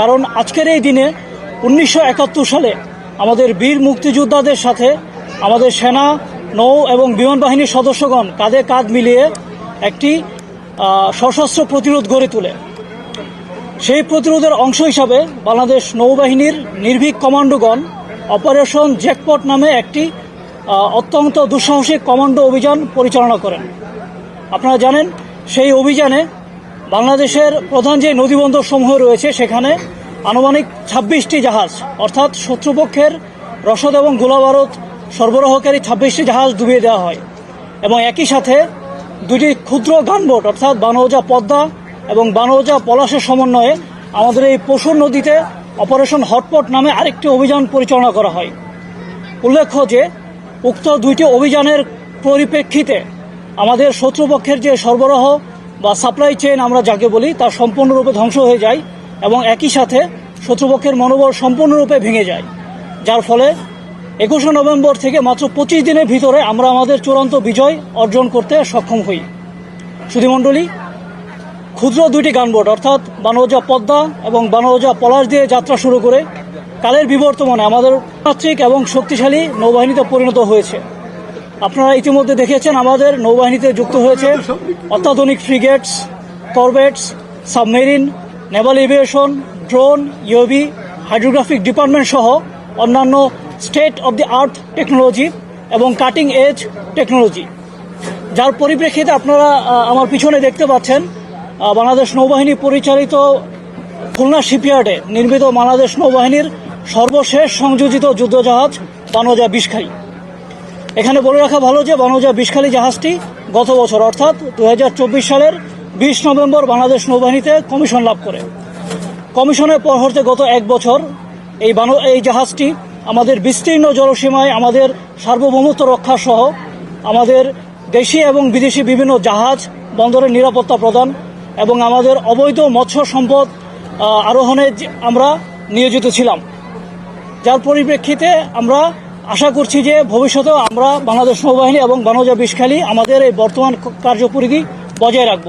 কারণ আজকের এই দিনে উনিশশো একাত্তর সালে আমাদের বীর মুক্তিযোদ্ধাদের সাথে আমাদের সেনা, নৌ এবং বিমান বাহিনীর সদস্যগণ কাঁধে কাঁধ মিলিয়ে একটি সশস্ত্র প্রতিরোধ গড়ে তোলে। সেই প্রতিরোধের অংশ হিসাবে বাংলাদেশ নৌবাহিনীর নির্ভীক কমান্ডোগণ অপারেশন জ্যাকপট নামে একটি অত্যন্ত দুঃসাহসিক কমান্ডো অভিযান পরিচালনা করেন। আপনারা জানেন, সেই অভিযানে বাংলাদেশের প্রধান যে নদীবন্দর সমূহ রয়েছে, সেখানে আনুমানিক ছাব্বিশটি জাহাজ, অর্থাৎ শত্রুপক্ষের রসদ এবং গোলাবারুদ সরবরাহকারী ছাব্বিশটি জাহাজ ডুবিয়ে দেওয়া হয় এবং একই সাথে দুটি ক্ষুদ্র গানবোট, অর্থাৎ বানৌজা পদ্মা এবং বানৌজা পলাশের সমন্বয়ে আমাদের এই পশুর নদীতে অপারেশন হটপট নামে আরেকটি অভিযান পরিচালনা করা হয়। উল্লেখ্য যে, উক্ত দুইটি অভিযানের পরিপ্রেক্ষিতে আমাদের শত্রুপক্ষের যে সরবরাহ বা সাপ্লাই চেইন আমরা যাকে বলি, তা সম্পূর্ণরূপে ধ্বংস হয়ে যায় এবং একই সাথে শত্রুপক্ষের মনোবল সম্পূর্ণরূপে ভেঙে যায়। যার ফলে একুশে নভেম্বর থেকে মাত্র পঁচিশ দিনের ভিতরে আমরা আমাদের চূড়ান্ত বিজয় অর্জন করতে সক্ষম হই। সুধীমণ্ডলী ক্ষুদ্র দুইটি গানবোট, অর্থাৎ বানরজা পদ্মা এবং বানরজা পলাশ দিয়ে যাত্রা শুরু করে কালের বিবর্তমানে আমাদের তাত্ত্বিক এবং শক্তিশালী নৌবাহিনীতে পরিণত হয়েছে। আপনারা ইতিমধ্যে দেখেছেন আমাদের নৌবাহিনীতে যুক্ত হয়েছে অত্যাধুনিক frigates, corvettes, submarine, naval aviation, drone, UV, hydrographic department সহ অন্যান্য state of the art technology এবং কাটিং এজ টেকনোলজি। যার পরিপ্রেক্ষিতে আপনারা আমার পিছনে দেখতে পাচ্ছেন বাংলাদেশ নৌবাহিনী পরিচালিত খুলনা শিপইয়ার্ডে নির্মিত বাংলাদেশ নৌবাহিনীর সর্বশেষ সংযোজিত যুদ্ধজাহাজ বানজা বিষখালী এখানে বলে রাখা ভালো যে বানজা বিষখালী জাহাজটি গত বছর, অর্থাৎ দু হাজার চব্বিশ সালের বিশ নভেম্বর বাংলাদেশ নৌবাহিনীতে কমিশন লাভ করে। কমিশনের পর হতে গত এক বছর এই বান, এই জাহাজটি আমাদের বিস্তীর্ণ জলসীমায় আমাদের সার্বভৌমত্ব রক্ষা সহ আমাদের দেশি এবং বিদেশি বিভিন্ন জাহাজ বন্দরের নিরাপত্তা প্রদান এবং আমাদের অবৈধ মৎস্য সম্পদ আরোহণে আমরা নিয়োজিত ছিলাম। যার পরিপ্রেক্ষিতে আমরা আশা করছি যে ভবিষ্যতেও আমরা বাংলাদেশ নৌবাহিনী এবং বানজা বিষখালী আমাদের এই বর্তমান কার্যপরিধি বজায় রাখব।